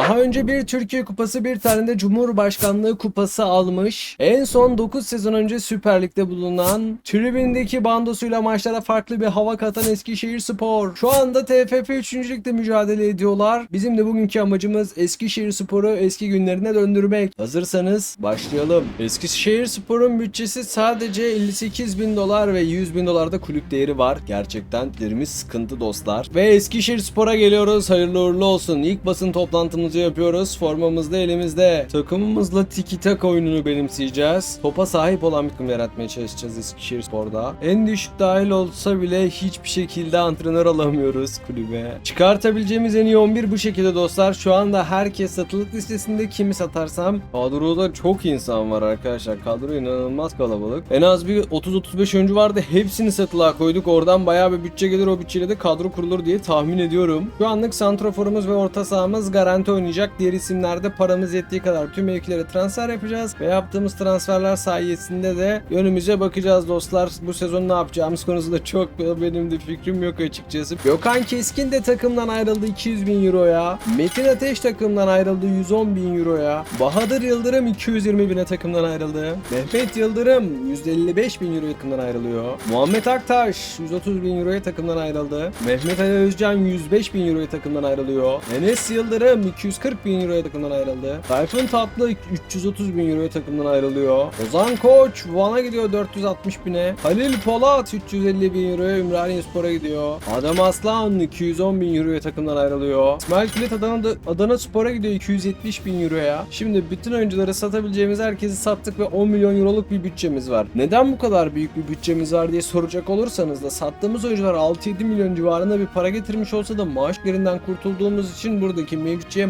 Daha önce bir Türkiye Kupası bir tane de Cumhurbaşkanlığı Kupası almış. En son 9 sezon önce Süper Lig'de bulunan tribündeki bandosuyla maçlara farklı bir hava katan Eskişehir Spor. Şu anda TFF 3. Lig'de mücadele ediyorlar. Bizim de bugünkü amacımız Eskişehir Spor'u eski günlerine döndürmek. Hazırsanız başlayalım. Eskişehir Spor'un bütçesi sadece 58 bin dolar ve 100 bin dolarda kulüp değeri var. Gerçekten derimiz sıkıntı dostlar. Ve Eskişehir Spor'a geliyoruz. Hayırlı uğurlu olsun. İlk basın toplantımızı yapıyoruz. Formamız da elimizde. Takımımızla tiki tak oyununu benimseyeceğiz. Topa sahip olan bir takım yaratmaya çalışacağız Eskişehir Spor'da. En düşük dahil olsa bile hiçbir şekilde antrenör alamıyoruz kulübe. Çıkartabileceğimiz en iyi 11 bu şekilde dostlar. Şu anda herkes satılık listesinde kimi satarsam kadroda çok insan var arkadaşlar. Kadro inanılmaz kalabalık. En az bir 30-35 oyuncu vardı. Hepsini satılığa koyduk. Oradan bayağı bir bütçe gelir. O bütçeyle de kadro kurulur diye tahmin ediyorum. Şu anlık santroforumuz ve orta sahamız garanti oynayacak. Diğer isimlerde paramız yettiği kadar tüm mevkilere transfer yapacağız. Ve yaptığımız transferler sayesinde de yönümüze bakacağız dostlar. Bu sezon ne yapacağımız konusunda çok benim de fikrim yok açıkçası. Gökhan Keskin de takımdan ayrıldı 200 bin euroya. Metin Ateş takımdan ayrıldı 110 bin euroya. Bahadır Yıldırım 220 bine takımdan ayrıldı. Mehmet Yıldırım 155 bin euro takımdan ayrılıyor. Muhammed Aktaş 130 bin euroya takımdan ayrıldı. Mehmet Ali Özcan 105 bin euroya takımdan ayrılıyor. Enes Yıldırım 240 bin euroya takımdan ayrıldı. Tayfun Tatlı 330 bin euroya takımdan ayrılıyor. Ozan Koç Van'a gidiyor 460 bine. Halil Polat 350 bin euroya Ümraniye Spor'a gidiyor. Adem Aslan 210 bin euroya takımdan ayrılıyor. İsmail Kilit Adana, Adana Spor'a gidiyor 270 bin euroya. Şimdi bütün oyuncuları satabileceğimiz herkesi sattık ve 10 milyon euroluk bir bütçemiz var. Neden bu kadar büyük bir bütçemiz var diye soracak olursanız da sattığımız oyuncular 6-7 milyon civarında bir para getirmiş olsa da maaşlarından kurtulduğumuz için buradaki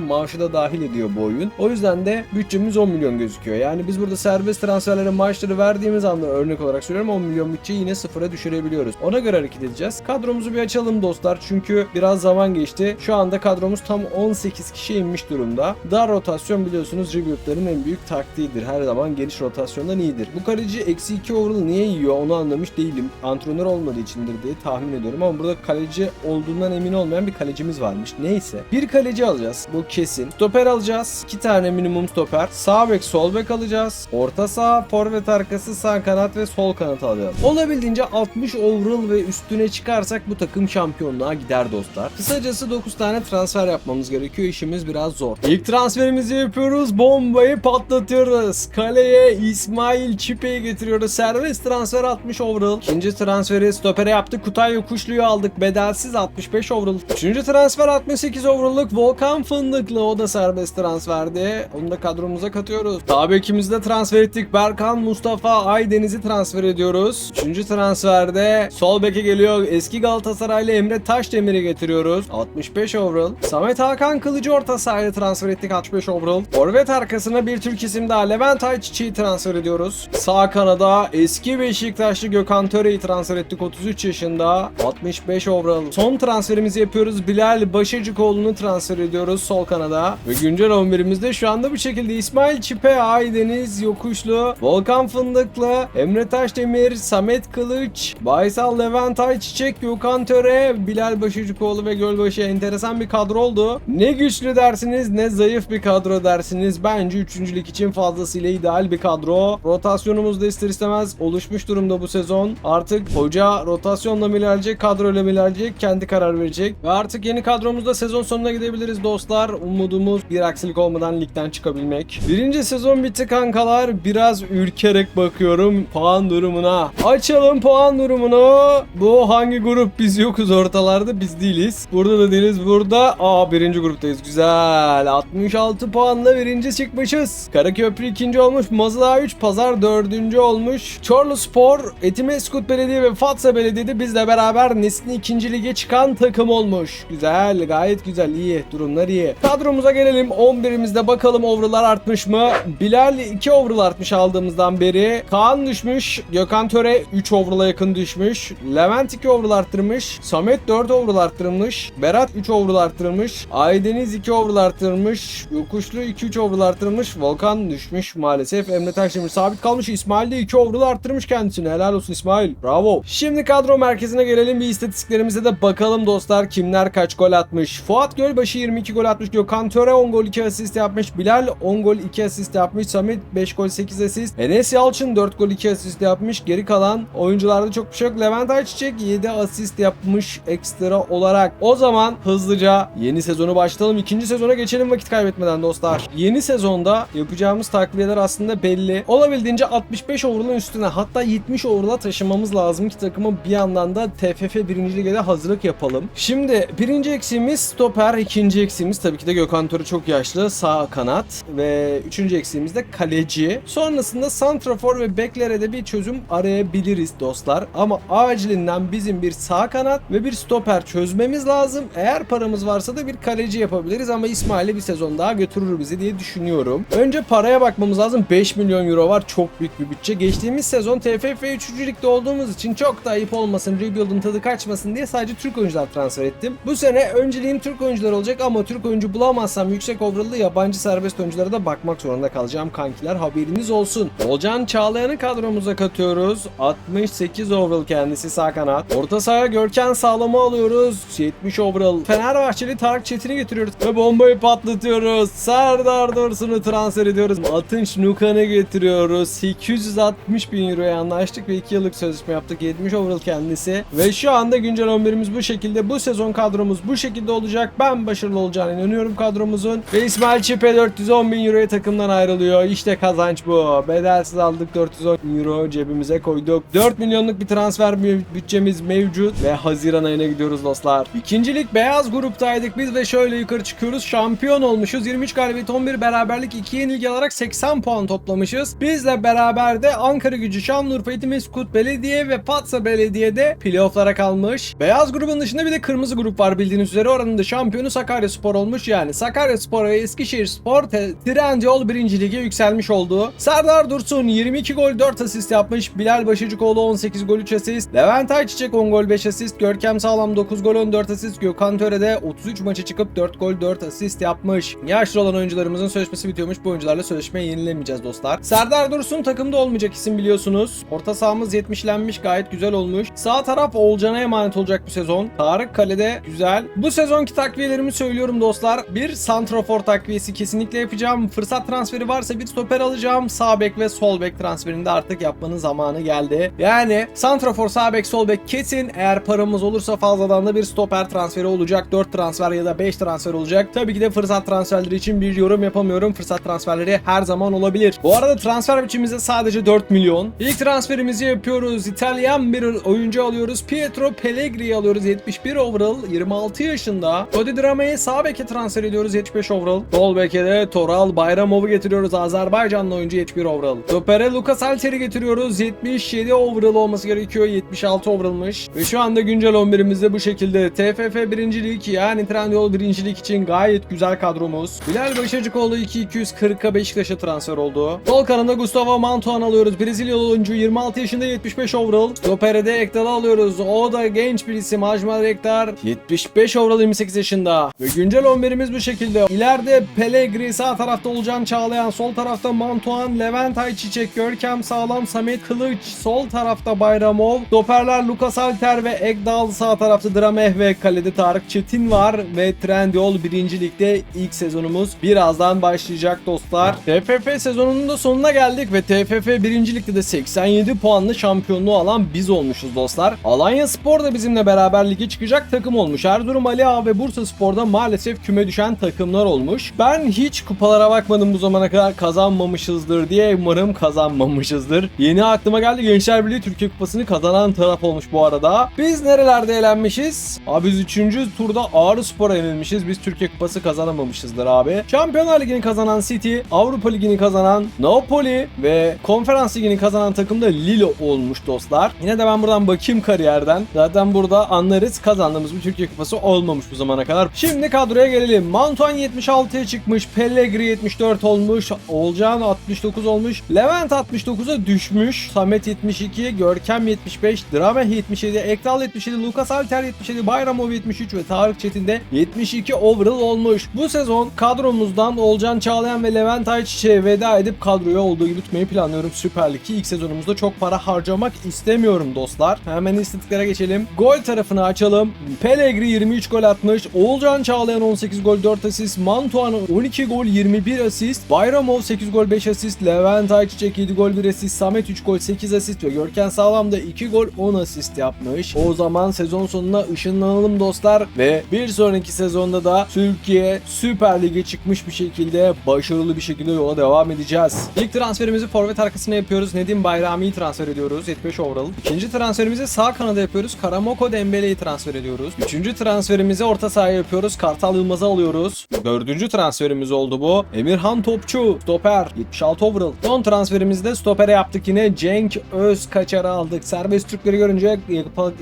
mevkiye maaşı da dahil ediyor bu oyun. O yüzden de bütçemiz 10 milyon gözüküyor. Yani biz burada serbest transferlere maaşları verdiğimiz anda örnek olarak söylüyorum 10 milyon bütçeyi yine sıfıra düşürebiliyoruz. Ona göre hareket edeceğiz. Kadromuzu bir açalım dostlar çünkü biraz zaman geçti. Şu anda kadromuz tam 18 kişi inmiş durumda. Dar rotasyon biliyorsunuz rebuild'ların en büyük taktiğidir. Her zaman geniş rotasyondan iyidir. Bu kaleci eksi 2 overall niye yiyor onu anlamış değilim. Antrenör olmadığı içindir diye tahmin ediyorum ama burada kaleci olduğundan emin olmayan bir kalecimiz varmış. Neyse. Bir kaleci alacağız. Bu kesin. Stoper alacağız. 2 tane minimum stoper. Sağ bek sol bek alacağız. Orta saha, forvet arkası, sağ kanat ve sol kanat alacağız. Olabildiğince 60 overall ve üstüne çıkarsak bu takım şampiyonluğa gider dostlar. Kısacası 9 tane transfer yapmamız gerekiyor. İşimiz biraz zor. İlk transferimizi yapıyoruz. Bombayı patlatıyoruz. Kaleye İsmail Çipe'yi getiriyoruz. Serbest transfer 60 overall. İkinci transferi stopere yaptık. Kutay Yokuşlu'yu aldık. Bedelsiz 65 overall. Üçüncü transfer 68 overall'lık Volkan Fındıklı. O da serbest transferdi. Onu da kadromuza katıyoruz. Sağ bekimizi de transfer ettik. Berkan Mustafa Aydeniz'i transfer ediyoruz. Üçüncü transferde sol beke geliyor. Eski Galatasaraylı Emre Taşdemir'i getiriyoruz. 65 overall. Samet Hakan Kılıcı orta sahaya transfer ettik 65 overall. Forvet arkasına bir Türk isim daha Levent Ayçiçek'i transfer ediyoruz. Sağ kanada eski Beşiktaşlı Gökhan Töre'yi transfer ettik 33 yaşında. 65 overall. Son transferimizi yapıyoruz. Bilal Başıcıkoğlu'nu transfer ediyoruz sol kanada. Ve güncel 11'imizde şu anda bu şekilde İsmail Çipe, Aydeniz Yokuşlu, Volkan Fındıklı, Emre Taşdemir, Samet Kılıç, Baysal Levent Ayçiçek, Gökhan Töre, Bilal Başıcıkoğlu ve Gölbaşı enteresan bir kadro oldu. Ne güçlü dersiniz ne zayıf bir kadro dersiniz. Bence üçüncülük için fazlasıyla ideal bir kadro. Rotasyonumuz da ister istemez oluşmuş durumda bu sezon. Artık hoca rotasyonla mı ilerleyecek, kadroyla mı ilerleyecek kendi karar verecek. Ve artık yeni kadromuzda sezon sonuna gidebiliriz dostlar. Umudumuz bir aksilik olmadan ligden çıkabilmek. Birinci sezon bitti kankalar. Biraz ürkerek bakıyorum puan durumuna. Açalım puan durumunu. Bu hangi grup? Biz yokuz ortalarda. Biz değiliz. Burada da değiliz. Burada aa birinci gruptayız. Güzel. 66 puanla birinci çıkmışız. Karaköprü ikinci olmuş. Mazıla 3. Pazar dördüncü olmuş. Çorlu Spor, Etimeskut Belediye ve Fatsa Belediye'de bizle beraber Nesin ikinci lige çıkan takım olmuş. Güzel. Gayet güzel. iyi Durumlar iyi. Kadromuza gelelim. 11'imizde bakalım overall'lar artmış mı? Bilal 2 overall artmış aldığımızdan beri. Kaan düşmüş. Gökhan Töre 3 overall'a yakın düşmüş. Levent 2 overall arttırmış. Samet 4 overall arttırmış. Berat 3 overall arttırmış. Aydeniz 2 overall arttırmış. Yokuşlu 2-3 overall arttırmış. Volkan düşmüş maalesef. Emre Taşdemir sabit kalmış. İsmail de 2 overall arttırmış kendisini. Helal olsun İsmail. Bravo. Şimdi kadro merkezine gelelim. Bir istatistiklerimize de bakalım dostlar. Kimler kaç gol atmış. Fuat Gölbaşı 22 gol atmış. Gökhan Töre 10 gol 2 asist yapmış. Bilal 10 gol 2 asist yapmış. Samet 5 gol 8 asist. Enes Yalçın 4 gol 2 asist yapmış. Geri kalan oyuncularda çok bir şey yok. Levent Ayçiçek 7 asist yapmış ekstra olarak. O zaman hızlıca yeni sezonu başlayalım. İkinci sezona geçelim vakit kaybetmeden dostlar. Yeni sezonda yapacağımız takviyeler aslında belli. Olabildiğince 65 overall'ın üstüne hatta 70 overall'a taşımamız lazım ki takımı bir yandan da TFF 1. Lig'e hazırlık yapalım. Şimdi birinci eksiğimiz stoper, ikinci eksiğimiz tabii de Gökhan Töre çok yaşlı sağ kanat ve üçüncü eksiğimiz de kaleci. Sonrasında santrafor ve beklere de bir çözüm arayabiliriz dostlar. Ama acilinden bizim bir sağ kanat ve bir stoper çözmemiz lazım. Eğer paramız varsa da bir kaleci yapabiliriz ama İsmail'i bir sezon daha götürür bizi diye düşünüyorum. Önce paraya bakmamız lazım. 5 milyon euro var. Çok büyük bir bütçe. Geçtiğimiz sezon TFF 3. Lig'de olduğumuz için çok da ayıp olmasın, rebuild'ın tadı kaçmasın diye sadece Türk oyuncular transfer ettim. Bu sene önceliğim Türk oyuncular olacak ama Türk oyuncu bulamazsam yüksek overall'lı yabancı serbest oyunculara da bakmak zorunda kalacağım kankiler. Haberiniz olsun. Olcan Çağlayan'ı kadromuza katıyoruz. 68 overall kendisi sağ kanat. Orta sahaya Görkem Sağlam'ı alıyoruz. 70 overall. Fenerbahçeli Tarık Çetin'i getiriyoruz. Ve bombayı patlatıyoruz. Serdar Dursun'u transfer ediyoruz. Atınç Nukan'ı getiriyoruz. 860 bin euroya anlaştık ve 2 yıllık sözleşme yaptık. 70 overall kendisi. Ve şu anda güncel 11'imiz bu şekilde. Bu sezon kadromuz bu şekilde olacak. Ben başarılı olacağına inanıyorum kadromuzun. Ve İsmail Çipe 410 bin euroya takımdan ayrılıyor. İşte kazanç bu. Bedelsiz aldık 410 euro cebimize koyduk. 4 milyonluk bir transfer bü- bütçemiz mevcut. Ve Haziran ayına gidiyoruz dostlar. İkincilik beyaz gruptaydık biz ve şöyle yukarı çıkıyoruz. Şampiyon olmuşuz. 23 galibiyet 11 beraberlik 2 yenilgi alarak 80 puan toplamışız. Bizle beraber de Ankara gücü Şanlıurfa Etimeskut Belediye ve Fatsa Belediye'de playofflara kalmış. Beyaz grubun dışında bir de kırmızı grup var bildiğiniz üzere. Oranın da şampiyonu Sakaryaspor olmuş. Yani Sakaryaspor ve Eskişehirspor Trendyol 1. Lige yükselmiş oldu. Serdar Dursun 22 gol 4 asist yapmış. Bilal Başıcıkoğlu 18 gol 3 asist. Levent Ayçiçek 10 gol 5 asist. Görkem Sağlam 9 gol 14 asist. Gökhan Töre de 33 maça çıkıp 4 gol 4 asist yapmış. Yaşlı olan oyuncularımızın sözleşmesi bitiyormuş. Bu oyuncularla sözleşme yenilemeyeceğiz dostlar. Serdar Dursun takımda olmayacak isim biliyorsunuz. Orta sahamız 70'lenmiş gayet güzel olmuş. Sağ taraf Olcan'a emanet olacak bu sezon. Tarık Kale'de güzel. Bu sezonki takviyelerimi söylüyorum dostlar. Bir santrafor takviyesi kesinlikle yapacağım. Fırsat transferi varsa bir stoper alacağım. Sağ bek ve sol bek transferinde artık yapmanın zamanı geldi. Yani santrafor sağ bek sol bek kesin. Eğer paramız olursa fazladan da bir stoper transferi olacak. 4 transfer ya da 5 transfer olacak. Tabii ki de fırsat transferleri için bir yorum yapamıyorum. Fırsat transferleri her zaman olabilir. Bu arada transfer biçimimizde sadece 4 milyon. İlk transferimizi yapıyoruz. İtalyan bir oyuncu alıyoruz. Pietro Pellegri'yi alıyoruz. 71 overall. 26 yaşında. Cody Drame'yi sağ beke transfer ediyoruz. 75 overall. Sol beke de Toral Bayramov'u getiriyoruz. Azerbaycanlı oyuncu 71 overall. Stopere Lucas Alter'i getiriyoruz. 77 overall olması gerekiyor. 76 overall'mış. Ve şu anda güncel 11'imizde bu şekilde. TFF 1. Lig yani Trendyol 1. Lig için gayet güzel kadromuz. Bilal Başacıkoğlu 2240'a Beşiktaş'a transfer oldu. Sol kanada Gustavo Mantuan alıyoruz. Brezilyalı oyuncu 26 yaşında 75 overall. Stoper'e de Ekdal'ı alıyoruz. O da genç bir isim. Ajmal Rektar 75 overall 28 yaşında. Ve güncel 11'imiz bu şekilde. İleride Pellegrini sağ tarafta Olcan Çağlayan. Sol tarafta Mantuan, Levent Ayçiçek, Görkem Sağlam, Samet Kılıç. Sol tarafta Bayramov. Stoperler Lucas Alter ve Ekdal. Sağ tarafta Drameh ve kalede Tarık Çetin var. Ve Trendyol 1. Lig'de ilk sezonumuz birazdan başlayacak dostlar. TFF sezonunun da sonuna geldik ve TFF 1. Lig'de de 87 puanlı şampiyonluğu alan biz olmuşuz dostlar. Alanya Spor da bizimle beraber lige çıkacak takım olmuş. Erzurum Ali Ağa ve Bursa Spor'da maalesef küme düşen takımlar olmuş. Ben hiç kupalara bakmadım bu zamana kadar kazanmamışızdır diye umarım kazanmamışızdır. Yeni aklıma geldi Gençler Birliği Türkiye Kupası'nı kazanan taraf olmuş bu arada. Biz nerelerde elenmişiz? Abi biz 3. turda Ağrı Spor'a yenilmişiz. Biz Türkiye Kupası kazanamamışızdır abi. Şampiyonlar Ligi'ni kazanan City, Avrupa Ligi'ni kazanan Napoli ve Konferans Ligi'ni kazanan takım da Lille olmuş dostlar. Yine de ben buradan bakayım kariyerden. Zaten burada anlarız kazandığımız bir Türkiye Kupası olmamış bu zamana kadar. Şimdi kadroya gelelim. Mantuan 76'ya çıkmış. Pellegrini 74 olmuş. Olcan 69 olmuş. Levent 69'a düşmüş. Samet 72, Görkem 75, Drameh 77, Ektal 77, Lucas Alter 77, Bayramov 73 ve Tarık Çetin de 72 overall olmuş. Bu sezon kadromuzdan Olcan Çağlayan ve Levent Ayçiçek'e veda edip kadroya olduğu gibi tutmayı planlıyorum Süper Lig'i. İlk sezonumuzda çok para harcamak istemiyorum dostlar. Hemen istatistiklere geçelim. Gol tarafını açalım. Pellegrini 23 gol atmış. Oğulcan Çağlayan 18 8 gol 4 asist. Mantuan 12 gol 21 asist. Bayramov 8 gol 5 asist. Levent Ayçiçek 7 gol 1 asist. Samet 3 gol 8 asist ve Görkem Sağlam da 2 gol 10 asist yapmış. O zaman sezon sonuna ışınlanalım dostlar ve bir sonraki sezonda da Türkiye Süper Lig'e çıkmış bir şekilde başarılı bir şekilde yola devam edeceğiz. İlk transferimizi forvet arkasına yapıyoruz. Nedim Bayrami'yi transfer ediyoruz. 75 overall. İkinci transferimizi sağ kanada yapıyoruz. Karamoko Dembele'yi transfer ediyoruz. Üçüncü transferimizi orta sahaya yapıyoruz. Kartal Yılmaz'ı alıyoruz. Dördüncü transferimiz oldu bu. Emirhan Topçu. Stoper. 76 overall. Son transferimizde stopere yaptık yine. Cenk Özkaçar'ı aldık. Serbest Türkleri görünce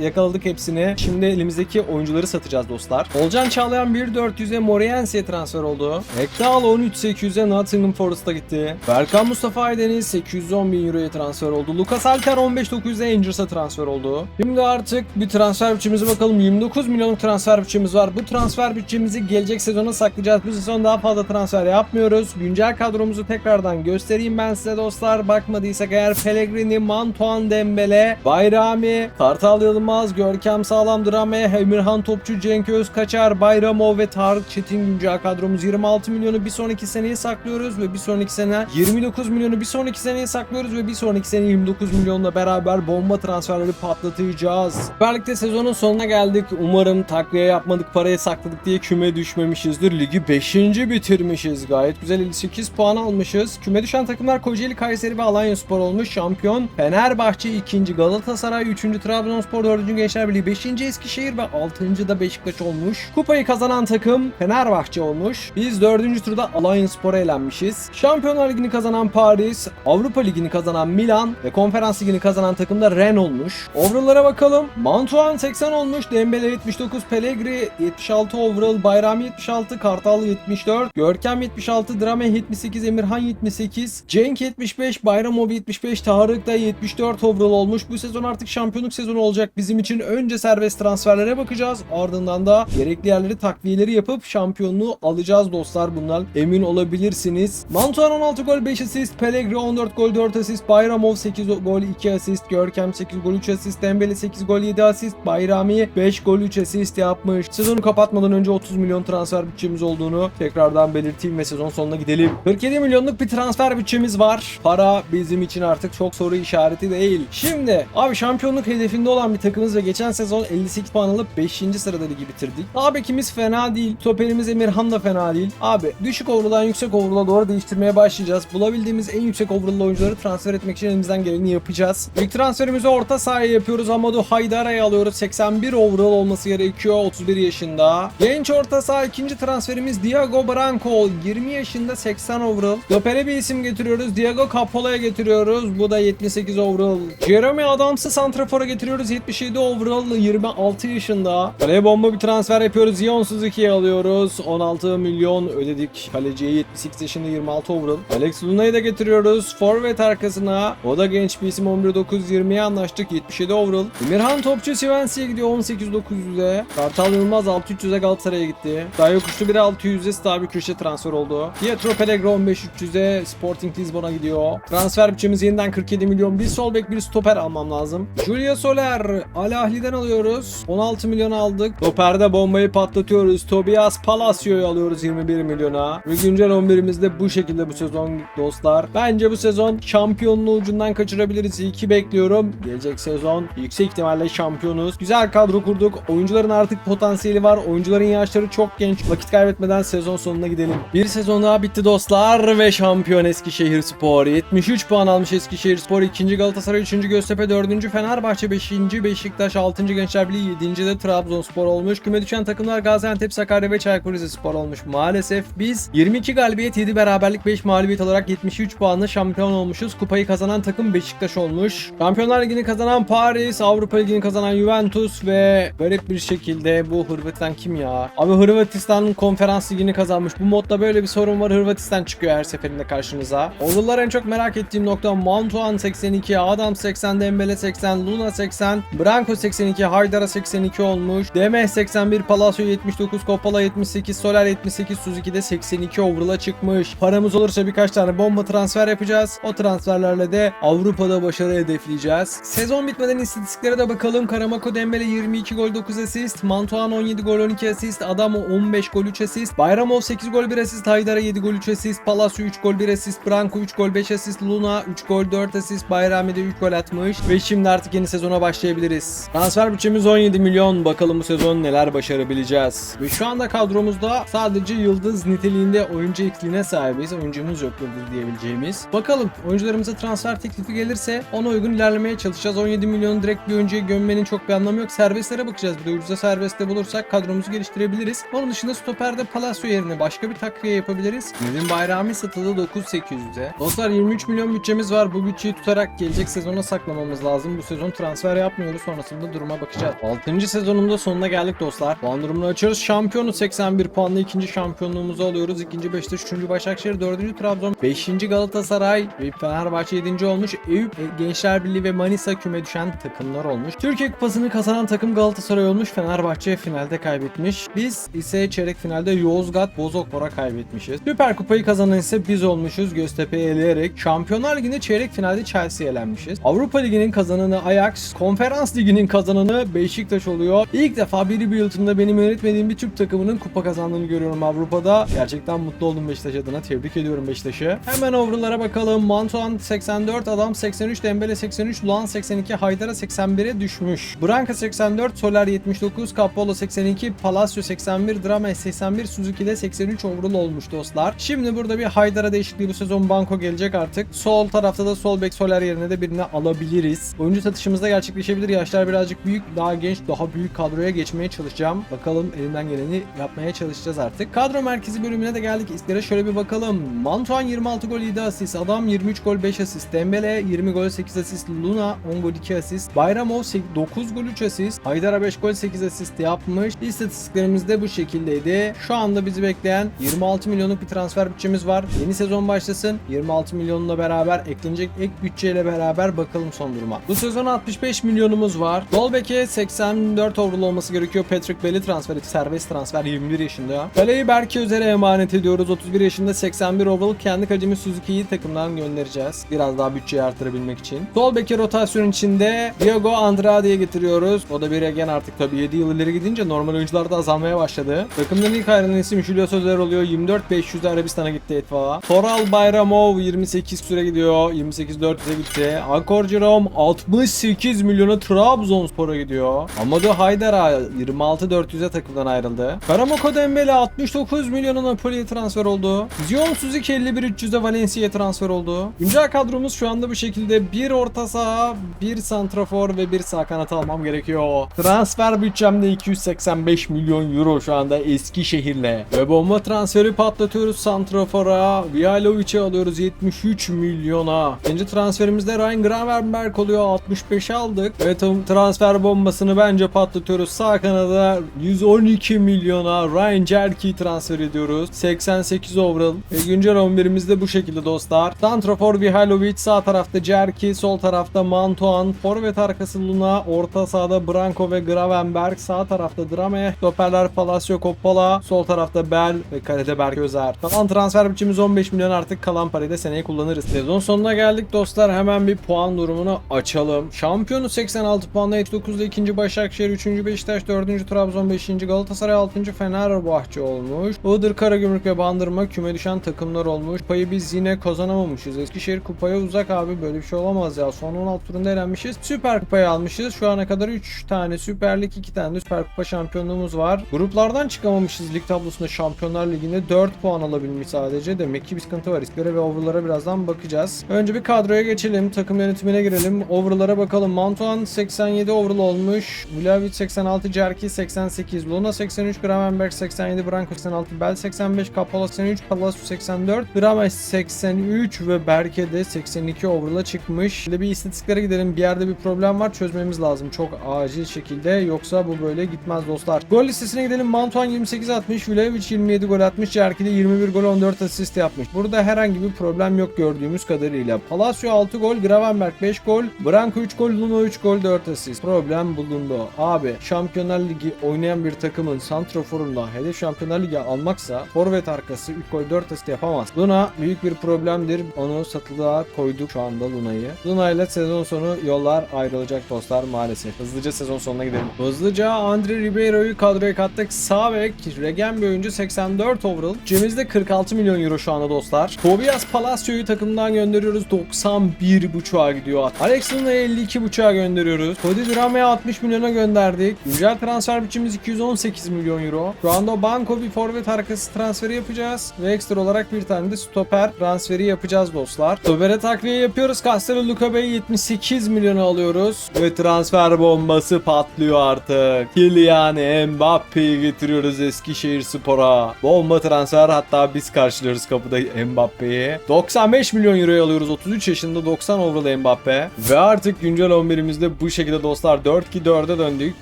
yakaladık hepsini. Şimdi elimizdeki oyuncuları satacağız dostlar. Olcan Çağlayan 1.400'e Moriense'ye transfer oldu. Ekdal 13.800'e Nottingham Forest'a gitti. Berkan Mustafa Aydeniz 810 bin euroya transfer oldu. Lucas Alter 15.900'e Rangers'a transfer oldu. Şimdi artık bir transfer bütçemize bakalım. 29 milyonluk transfer bütçemiz var. Bu transfer bütçemizi gelecek sezona saklayacağız. Bu sezon daha fazla transfer yapmıyoruz. Güncel kadromuzu tekrardan göstereyim ben size dostlar. Bakmadıysak eğer Pellegrini, Mantuan Dembele, Bayrami, Kartal Yılmaz, Görkem Sağlam Drame, Emirhan Topçu, Cenk Özkaçar, Bayramov ve Tarık Çetin güncel kadromuz 26 milyonu bir sonraki seneye saklıyoruz ve bir sonraki sene 29 milyonu bir sonraki seneye saklıyoruz ve bir sonraki sene 29 milyonla beraber bomba transferleri patlatacağız. Süper Lig'de sezonun sonuna geldik. Umarım takviye yapmadık, parayı sakladık diye küme düşmemişizdir. Ligi 5. bitirmişiz. Gayet güzel 58 puan almışız. Küme düşen takımlar Kocaeli, Kayseri ve Alanyaspor olmuş. Şampiyon Fenerbahçe 2. Galatasaray 3. Trabzonspor 4. Gençler Birliği 5. Eskişehir ve 6. da Beşiktaş olmuş. Kupayı kazanan takım Fenerbahçe olmuş. Biz 4. turda Alanyaspor'a elenmişiz. Şampiyonlar Ligi'ni kazanan Paris, Avrupa Ligi'ni kazanan Milan ve Konferans Ligi'ni kazanan takım da Ren olmuş. Overall'lara bakalım. Mantuan 80 olmuş, Dembele 79, Pellegrini 76 overall, Bayrami 76, Kartal 74, Görkem 76, Drame 78, Emirhan 78, Cenk 75, Bayramov 75, Tarık da 74 overall olmuş. Bu sezon artık şampiyonluk sezonu olacak bizim için. Önce serbest transferlere bakacağız. Ardından da gerekli yerleri takviyeleri yapıp şampiyonluğu alacağız dostlar. Bundan emin olabilirsiniz. Mantuan 16 gol 5 asist, Pellegrini 14 gol 4 asist, Bayramov 8 gol 2 asist, Görkem 8 gol 3 asist, Dembele 8 gol 7 asist, Bayrami 5 gol 3 asist yapmış. Sezonu kapatmadan önce 30 milyon transfer bütçemiz olduğunu tekrardan belirteyim ve sezon sonuna gidelim. 47 milyonluk bir transfer bütçemiz var. Para bizim için artık çok soru işareti değil. Şimdi abi şampiyonluk hedefinde olan bir takımız ve geçen sezon 58 puan alıp 5. sırada ligi bitirdik. Sağ bekimiz fena değil. Stoperimiz Emirhan da fena değil. Abi düşük overall'dan yüksek overall'a doğru değiştirmeye başlayacağız. Bulabildiğimiz en yüksek overall oyuncuları transfer etmek için elimizden geleni yapacağız. İlk transferimizi orta sahaya yapıyoruz. Amadou Haydara'yı alıyoruz. 81 overall olması gerekiyor. 31 yaşında. Genç orta saha ikinci transferimiz Diago Branco. 20 yaşında 80 overall. Dopere bir isim getiriyoruz. Diago Capola'ya getiriyoruz. Bu da 78 overall. Jeremy Adams'ı santrafora getiriyoruz. 77 overall 26 yaşında. Kaleye bomba bir transfer yapıyoruz. Zion Suzuki'yi alıyoruz. 16 milyon ödedik. Kaleciye 78 yaşında 26 overall. Alex Luna'yı da getiriyoruz. Forvet arkasına. O da genç bir isim 11.920'ye anlaştık. 77 overall. Emirhan Topçu Svensi'ye gidiyor 18.900'e. Kartal Yılmaz 6.300'e Galatasaray'a gitti. Daha yokuşlu biri 600'e Stabi Kürşe transfer oldu. Pietro Pellegrini 15.300'e Sporting Lisbon'a gidiyor. Transfer bütçemiz yeniden 47 milyon. Bir sol bek bir stoper almam lazım. Julia Soler Al Ahli'den alıyoruz. 16 milyon aldık. Stoper'de bombayı patlatıyoruz. Tobias Palacio'yu alıyoruz 21 milyona. Ve güncel 11'imiz de bu şekilde bu sezon dostlar. Bence bu sezon şampiyonluğu ucundan kaçırabiliriz. İyi ki bekliyorum. Gelecek sezon yüksek ihtimalle şampiyonuz. Güzel kadro kurduk. Oyuncuların artık potansiyeli var. Oyuncuların yaşları çok genç. Vakit kaybetmeden sezon sonuna gidelim. Bir sezon daha bitti dostlar ve şampiyon Eskişehir Spor. 73 puan almış Eskişehir Spor. 2. Galatasaray, 3. Göztepe, 4. Fenerbahçe, 5. Beşiktaş, 6. Gençler Birliği, 7. de Trabzonspor olmuş. Küme düşen takımlar Gaziantep, Sakarya ve Çaykur Rizespor olmuş. Maalesef biz 22 galibiyet, 7 beraberlik, 5 mağlubiyet olarak 73 puanla şampiyon olmuşuz. Kupayı kazanan takım Beşiktaş olmuş. Şampiyonlar Ligi'ni kazanan Paris, Avrupa Ligi'ni kazanan Juventus ve garip bir şekilde bu Hırvatistan kim ya? Abi Hırvatistan'ın konferans ligini kazanmış. Bu modda böyle bir sorun var. Hırvatistan çıkıyor her seferinde karşınıza. Overall'lar en çok merak ettiğim nokta Mantuan 82, Adam 80, Dembele 80, Luna 80, Branco 82, Haydara 82 olmuş. Demeh 81, Palacio 79, Coppola 78, Soler 78, Suzuki de 82 overall'a çıkmış. Paramız olursa birkaç tane bomba transfer yapacağız. O transferlerle de Avrupa'da başarı hedefleyeceğiz. Sezon bitmeden istatistiklere de bakalım. Karamako Dembele 22 gol 9 asist, Mantuan 17 gol 12 asist, Adam 15 gol 3 asist. Bayramov 8 gol 1 asist. Haydar'a 7 gol 3 asist. Palacio 3 gol 1 asist. Branko 3 gol 5 asist. Luna 3 gol 4 asist. Bayrami de 3 gol atmış. Ve şimdi artık yeni sezona başlayabiliriz. Transfer bütçemiz 17 milyon. Bakalım bu sezon neler başarabileceğiz. Ve şu anda kadromuzda sadece yıldız niteliğinde oyuncu ekliğine sahibiz. Oyuncumuz yok yıldız diyebileceğimiz. Bakalım oyuncularımıza transfer teklifi gelirse ona uygun ilerlemeye çalışacağız. 17 milyon direkt bir oyuncuya gömmenin çok bir anlamı yok. Serbestlere bakacağız. Bir de ucuza serbestte bulursak kadromuzu geliştirebiliriz. Onun dışında stoperde Palacio yerine başka bir takviye yapabiliriz. Nevin Bayrami satıldı 9800'e. Dostlar 23 milyon bütçemiz var. Bu bütçeyi tutarak gelecek sezona saklamamız lazım. Bu sezon transfer yapmıyoruz. Sonrasında duruma bakacağız. 6. sezonunda sonuna geldik dostlar. Puan durumunu açıyoruz. Şampiyonu 81 puanla ikinci şampiyonluğumuzu alıyoruz. İkinci Beşiktaş, 3. Başakşehir, 4. Trabzon, 5. Galatasaray ve Fenerbahçe 7. olmuş. Eyüp, e, Gençler Birliği ve Manisa küme düşen takımlar olmuş. Türkiye Kupası'nı kazanan takım Galatasaray olmuş. Fenerbahçe finalde kaybetmiş. Biz ise çeyrek finalde Yozgat Bozokbor'a kaybetmişiz. Süper Kupayı kazanan ise biz olmuşuz. Göztepe'yi eleyerek. Şampiyonlar Ligi'nde çeyrek finalde Chelsea'ye elenmişiz. Avrupa Ligi'nin kazananı Ajax, Konferans Ligi'nin kazananı Beşiktaş oluyor. İlk defa biri bir yıltımda benim yönetmediğim bir Türk takımının kupa kazandığını görüyorum Avrupa'da. Gerçekten mutlu oldum Beşiktaş adına. Tebrik ediyorum Beşiktaş'ı. Hemen overall'lara bakalım. Mantuan 84, Adam 83, Dembele 83, Luan 82, Haydar'a 81'e düşmüş. Branca 84, Soler 79, Cappello 82, Palacio 81, Drame 81, Suzuki'de 83 overall olmuş dostlar. Şimdi burada bir Haydar'a değişikliği bu sezon banko gelecek artık. Sol tarafta da sol bek Soler yerine de birini alabiliriz. Oyuncu satışımızda gerçekleşebilir. Yaşlar birazcık büyük, daha genç, daha büyük kadroya geçmeye çalışacağım. Bakalım elimden geleni yapmaya çalışacağız artık. Kadro merkezi bölümüne de geldik. İstlere şöyle bir bakalım. Mantuan 26 gol 7 asist. Adam 23 gol 5 asist. Dembele 20 gol 8 asist. Luna 10 gol 2 asist. Bayramov 9 gol 3 asist. Haydar'a 5 gol 8 asist yapmış. İstatistiklerimiz de bu şekildeydi. Şu anda bizi bekleyen 26 milyonluk bir transfer bütçemiz var. Yeni sezon başlasın. 26 milyonla beraber eklenecek ek bütçeyle beraber bakalım son duruma. Bu sezon 65 milyonumuz var. Dolbek'e 84 overall olması gerekiyor. Patrick Bell'i transfer etti. Serbest transfer 21 yaşında. Kaleyi Berke üzere emanet ediyoruz. 31 yaşında 81 overall. Kendi kalecimiz Suzuki'yi takımdan göndereceğiz. Biraz daha bütçeyi artırabilmek için. Sol beke rotasyon içinde Diego Andrade'ye getiriyoruz. O da bir regen artık tabii 7 yıl ileri gidince normal oyuncular da azalmaya başladı. Takımdan ilk ayrılan isim Julio Sözer oluyor. 24-500'de Arabistan'a gitti Etfa. Toral Bayramov 28 süre gidiyor. 28-400'e gitti. Akor Jerome 68 milyona Trabzonspor'a gidiyor. Amadou Haydar'a 26-400'e takımdan ayrıldı. Karamoko Dembele 69 milyona Napoli'ye transfer oldu. Zion Suzuki 51-300'e Valencia'ya transfer oldu. Güncel kadromuz şu anda bu şekilde. Bir orta saha, bir santrafor ve bir sağ kanat almam gerekiyor. Transfer bütçemde 285 milyon euro şu anda Eskişehir'le. Ve bomba transferi patlatıyoruz santrafora. Vihalovic'i alıyoruz 73 milyona. İkinci transferimizde Ryan Gravenberg oluyor 65 aldık. Ve transfer bombasını bence patlatıyoruz. Sağ kanada 112 milyona Ryan Jerky transfer ediyoruz. 88 overall. Ve güncel 11'imiz de bu şekilde dostlar. Santrafor Vihalovic sağ tarafta Jerky, sol tarafta Mantuan, forvet arkası Luna, orta sahada Branko ve Gravenberg, sağ tarafta Drame, stoperler Palacio Coppola, sol tarafta Bell ve kalede Berk Özer. Kalan transfer bütçemiz 15 milyon artık kalan parayı da seneye kullanırız. Sezon sonuna geldik dostlar. Hemen bir puan durumunu açalım. Şampiyonu 86 puanla 79'da 2. Başakşehir, 3. Beşiktaş, 4. Trabzon, 5. Galatasaray, 6. Fenerbahçe olmuş. Iğdır, Karagümrük ve Bandırma küme düşen takımlar olmuş. Kupayı biz yine kazanamamışız. Eskişehir kupaya uzak abi böyle bir şey olamaz ya. Son 16 turunda elenmişiz. Süper kupayı almışız. Şu ana kadar 3 tane Süper Lig, 2 tane de Süper Kupa şampiyonluğumuz var. Gruplardan çıkamamışız lig tablosunda Şampiyonlar Ligi'nde 4 puan alabilmiş sadece. Demek ki bir sıkıntı var. İsklere ve overlara birazdan bakacağız. Önce bir kadroya geçelim. Takım yönetimine girelim. Overlara bakalım. Mantuan 87 overall olmuş. Vlahovic 86, Cerki 88, Luna 83, Gravenberg 87, Branko 86, Bell 85, Kapola 83, Palacio 84, Grames 83 ve Berke de 82 overall'a çıkmış. Şimdi bir istatistiklere gidelim. Bir yerde bir problem var. Çözmemiz lazım. Çok acil şekilde. Yoksa bu böyle gitmez dostlar. Gol listesine gidelim. Mantuan 28 atmış. Vlahovic 27 gol atmış. Cerki de 21 gol 14 asist yapmış. Burada herhangi bir problem yok gördüğümüz kadarıyla. Palacio 6 gol, Gravenberg 5 gol, Branko 3 gol, Luna 3 gol 4 asist. Problem bulundu. Abi Şampiyonlar Ligi oynayan bir takımın santroforunda hedef Şampiyonlar Ligi almaksa forvet arkası 3 gol 4 asist yapamaz. Luna büyük bir problemdir. Onu satılığa koyduk şu anda Luna'yı. Luna ile sezon sonu yollar ayrılacak dostlar maalesef. Hızlıca sezon sonuna gidelim. Hızlıca Andre Ribeiro'yu kadroya kattık. Sağ ve regen bir oyuncu 84 overall. Cemizde 46 milyon euro şu anda dostlar. Tobias Palacio'yu takımdan gönderiyoruz. 91.5'a gidiyor. Alexander'ı 52.5'a gönderiyoruz. Cody Drama'ya 60 milyona gönderdik. Güncel transfer biçimimiz 218 milyon euro. Şu anda banko bir forvet arkası transferi yapacağız. Ve ekstra olarak bir tane de stoper transferi yapacağız dostlar. Stopere takviye yapıyoruz. Castello Luka Bey 78 milyona alıyoruz. Ve transfer bombası patlıyor artık. Kylian Mbappe'yi getiriyoruz Eskişehir Spor'a. Bomba transfer hatta biz karşılıyoruz kapıda Mbappe'yi. 95 milyon euroya alıyoruz. 33 yaşında 90 overall Mbappe. Ve artık güncel 11'imizde bu şekilde dostlar 4-2-4'e döndük.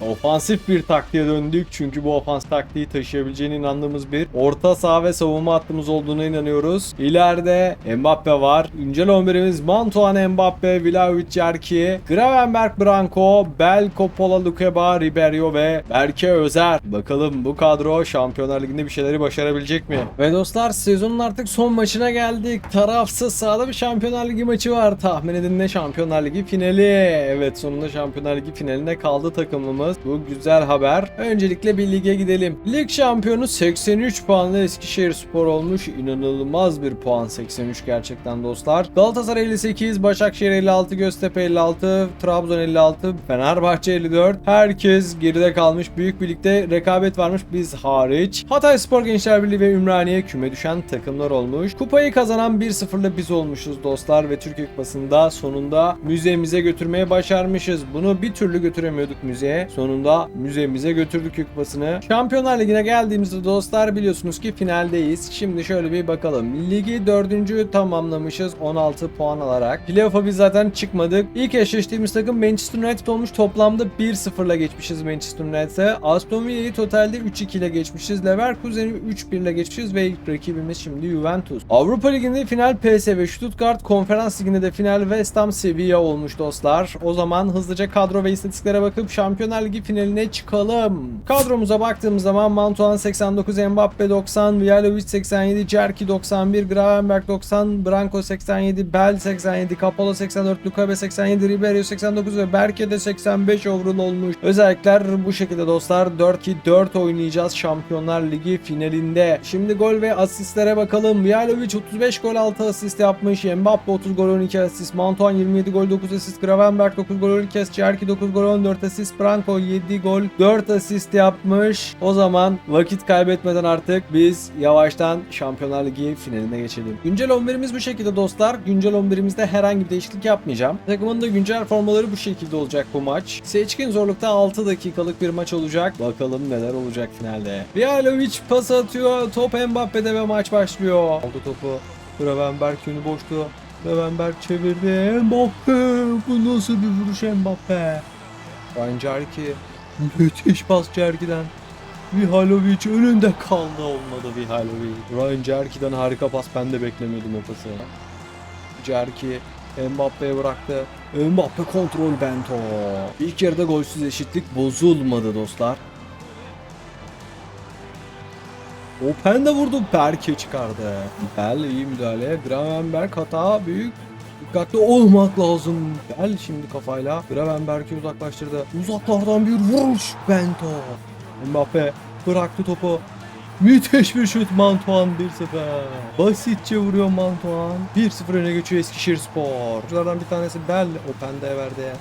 Ofansif bir taktiğe döndük. Çünkü bu ofans taktiği taşıyabileceğine inandığımız bir orta saha ve savunma hattımız olduğuna inanıyoruz. İleride Mbappe var. Güncel 11'imiz Mantuan Mbappe, Vlahovic Cerki, Gravenberg Branco, Bel Coppola Lukeba, Riberio ve Berke Özer. Bakalım bu kadro Şampiyonlar Ligi'nde bir şeyleri başarabilecek mi? Ve dostlar sezonun artık son maçına geldik. Tarafsız sahada bir Şampiyonlar Ligi maçı var. Tahmin edin ne Şampiyonlar Ligi finali. Evet sonunda Şampiyonlar Ligi finaline kaldı takımımız. Bu güzel haber. Öncelikle bir lige gidelim. Lig şampiyonu 83 puanlı Eskişehir Spor olmuş. İnanılmaz bir puan 83 gerçekten dostlar. Galatasaray 58, Başakşehir 56, Göztepe 56, Trabzon 56, Fenerbahçe 54. Herkes geride kalmış. Büyük birlikte rekabet varmış biz hariç. Hatay Spor Gençler Birliği ve Ümraniye küme düşen takımlar olmuş. Kupayı kazanan 1-0'la biz olmuşuz dostlar ve Türkiye Kupası'nda sonunda müzemize götürmeye başarmışız. Bunu bir türlü götüremiyorduk müzeye. Sonunda müzemize götürdük Türkiye Kupası'nı. Şampiyonlar Ligi'ne geldiğimizde dostlar biliyorsunuz ki finaldeyiz. Şimdi şöyle bir bakalım. Ligi dördüncü tamamlamışız 16 puan alarak. Playoff'a biz zaten çıkmadık. İlk eşleştiğimiz takım Manchester United olmuş. Toplamda 1-0'la geçmişiz Manchester United'e. Aston Villa'yı totalde 3-2 ile geçmişiz. Leverkusen'i 3-1 ile geçmişiz ve ilk rakibimiz şimdi Juventus. Avrupa Ligi'nde final PSV Stuttgart, Konferans Ligi'nde de final West Ham Sevilla olmuş dostlar. O zaman hızlıca kadro ve istatistiklere bakıp Şampiyonlar Ligi finaline çıkalım. Kadromuza baktığımız zaman Mantuan 89, Mbappe 90, Vjalovic 87, Cerki 91, Gravenberg 90, Branco 87, Bell 87, Capolo 84, Lukabe 87, Ribeiro 89 ve Berke de 85 overall olmuş. Özellikler bu şekilde dostlar. 4-2-4 oynayacağız Şampiyonlar Ligi finalinde. Şimdi gol ve asistlere bakalım. Vjalovic 35 gol 6 asist yapmış. Mbappe 30 gol 12 asist. Mantuan 27 gol 9 asist. Gravenberg 9 gol 12 asist. Cerki 9 gol 14 asist. Branco 7 gol 4 asist yapmış. O zaman vakit kaybetmeden artık biz yavaştan Şampiyonlar Ligi finaline geçelim. Güncel 11'imiz bu şekilde dostlar. Güncel 11'imizde herhangi bir değişiklik yapmayacağım. Takımın da güncel formaları bu şekilde olacak bu maç. Seçkin zorlukta 6 dakikalık bir maç olacak. Bakalım neler olacak finalde. Vjalovic pas atıyor. Top Mbappe'de ve maç başlıyor. Aldı topu. Gravenberg yönü boştu. Gravenberg çevirdi. Mbappe. Bu nasıl bir vuruş Mbappe? Ryan Cerki. Müthiş pas Cerki'den. Vihalovic önünde kaldı olmadı Vihalovic. Ryan Cerki'den harika pas ben de beklemiyordum o pası. Cerki Mbappe'ye bıraktı. Mbappe kontrol bento. İlk yarıda golsüz eşitlik bozulmadı dostlar. Open de vurdu. Berke çıkardı. Bell iyi müdahale. Gravenberg hata büyük. Dikkatli olmak lazım. Bell şimdi kafayla Gravenberg'i uzaklaştırdı. Uzaklardan bir vuruş. Bento. Mbappe bıraktı topu. Müthiş bir şut Mantuan 1-0. Basitçe vuruyor Mantuan. 1-0 öne geçiyor Eskişehir Spor. Oyunculardan bir tanesi Bell. Open'de verdi.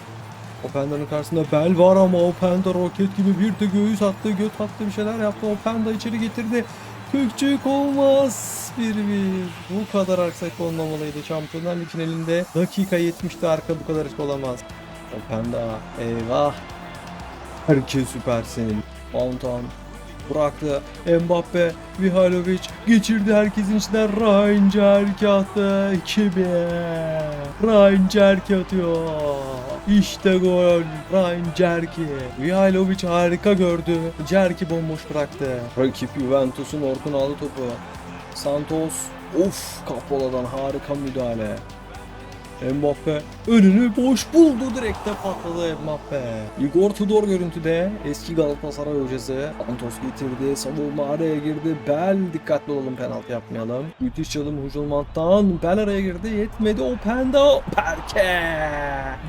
Open'danın karşısında Bell var ama Openda roket gibi bir de göğüs attı, göt attı bir şeyler yaptı. Openda içeri getirdi. Küçük olmaz. 1-1. Bu kadar aksak olmamalıydı. Şampiyonlar Ligi finalinde dakika 70'te arka bu kadar açık olamaz. Openda eyvah. Herkes süpersin. Downtown bıraktı. Mbappe, Vihalovic geçirdi herkesin içinden Ryan Cerki attı. 2-1. Ryan Cerki atıyor. İşte gol. Ryan Cerki. Vihalovic harika gördü. Cerki bomboş bıraktı. Rakip Juventus'un Orkun aldı topu. Santos. Of Capola'dan harika müdahale. Mbappe önünü boş buldu direkte patladı Mbappe. Igor Tudor görüntüde eski Galatasaray hocası Santos getirdi savunma araya girdi Bel dikkatli olalım penaltı yapmayalım. Müthiş çalım Hücumant'tan Bel araya girdi yetmedi Openda Berke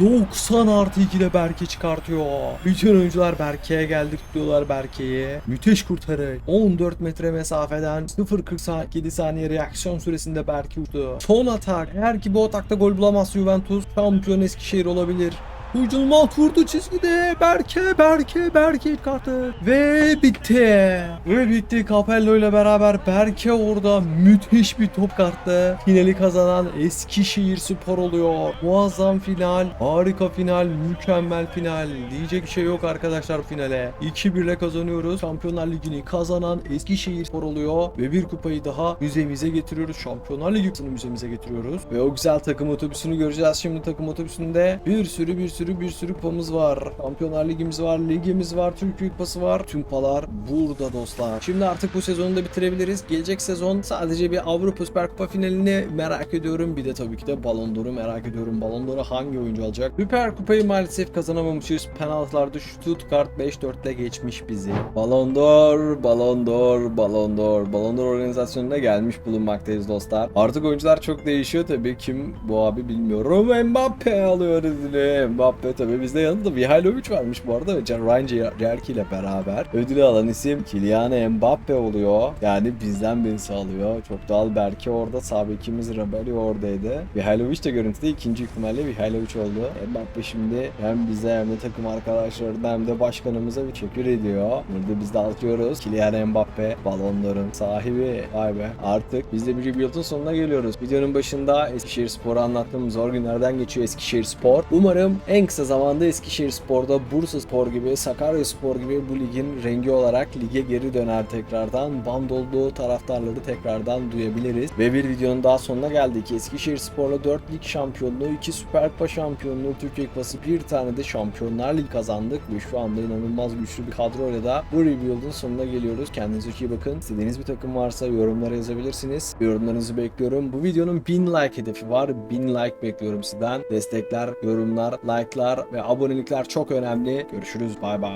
90 artı 2'de Berke çıkartıyor. Bütün oyuncular Berke'ye geldi tutuyorlar Berke'yi. Müthiş kurtarı. 14 metre mesafeden 0.47 saniye reaksiyon süresinde Berke uçtu. Son atak. Eğer ki bu atakta gol bulamazsa Juventus şampiyon Eskişehir olabilir. Hücumalt vurdu çizgide. Berke, Berke, Berke çıkarttı. Ve bitti. Ve bitti. Capello ile beraber Berke orada müthiş bir top karttı. Finali kazanan Eskişehir Spor oluyor. Muazzam final, harika final, mükemmel final. Diyecek bir şey yok arkadaşlar finale. 2-1 ile kazanıyoruz. Şampiyonlar Ligi'ni kazanan Eskişehir Spor oluyor. Ve bir kupayı daha müzemize getiriyoruz. Şampiyonlar Ligi'ni müzemize getiriyoruz. Ve o güzel takım otobüsünü göreceğiz. Şimdi takım otobüsünde bir sürü bir sürü bir sürü kupamız var. Şampiyonlar Ligimiz var, ligimiz var, Türkiye Kupası var. Tüm kupalar burada dostlar. Şimdi artık bu sezonu da bitirebiliriz. Gelecek sezon sadece bir Avrupa Süper Kupa finalini merak ediyorum. Bir de tabii ki de Ballon d'Or'u merak ediyorum. Ballon d'Or'u hangi oyuncu alacak? Süper Kupayı maalesef kazanamamışız. Penaltılarda Stuttgart 5-4 ile geçmiş bizi. Ballon d'Or, Ballon d'Or, Ballon d'Or. Ballon d'Or organizasyonuna gelmiş bulunmaktayız dostlar. Artık oyuncular çok değişiyor tabii. Kim bu abi bilmiyorum. Mbappe alıyor ödülü. Mbappe tabii bizde yanında Mihailovic varmış bu arada. ve Ryan Cerki ile beraber. Ödülü alan isim Kylian Mbappe oluyor. Yani bizden birisi alıyor. Çok doğal Berke orada. Sağ bekimiz Rabelli oradaydı. Mihailovic de görüntüde ikinci ihtimalle Mihailovic oldu. Mbappe şimdi hem bize hem de takım arkadaşlarına hem de başkanımıza bir teşekkür ediyor. Burada biz de alkıyoruz. Kylian Mbappe balonların sahibi. Vay be. Artık biz de bir rebuild'ın sonuna geliyoruz. Videonun başında Eskişehir Spor'u anlattığım zor günlerden geçiyor Eskişehir Spor. Umarım en kısa zamanda Eskişehir Spor'da Bursa Spor gibi, Sakarya Spor gibi bu ligin rengi olarak lige geri döner tekrardan. Bandolduğu taraftarları tekrardan duyabiliriz. Ve bir videonun daha sonuna geldik. Eskişehir Spor'la 4 lig şampiyonluğu, 2 Süper Kupa şampiyonluğu, Türkiye Kupası bir tane de Şampiyonlar Ligi kazandık. Ve şu anda inanılmaz güçlü bir kadroyla da bu rebuild'ın sonuna geliyoruz. Kendinize iyi bakın. İstediğiniz bir takım varsa yorumlara yazabilirsiniz. Yorumlarınızı bekliyorum. Bu videonun 1000 like hedefi var. 1000 like bekliyorum sizden. Destekler, yorumlar, like'lar ve abonelikler çok önemli. Görüşürüz. Bay bay.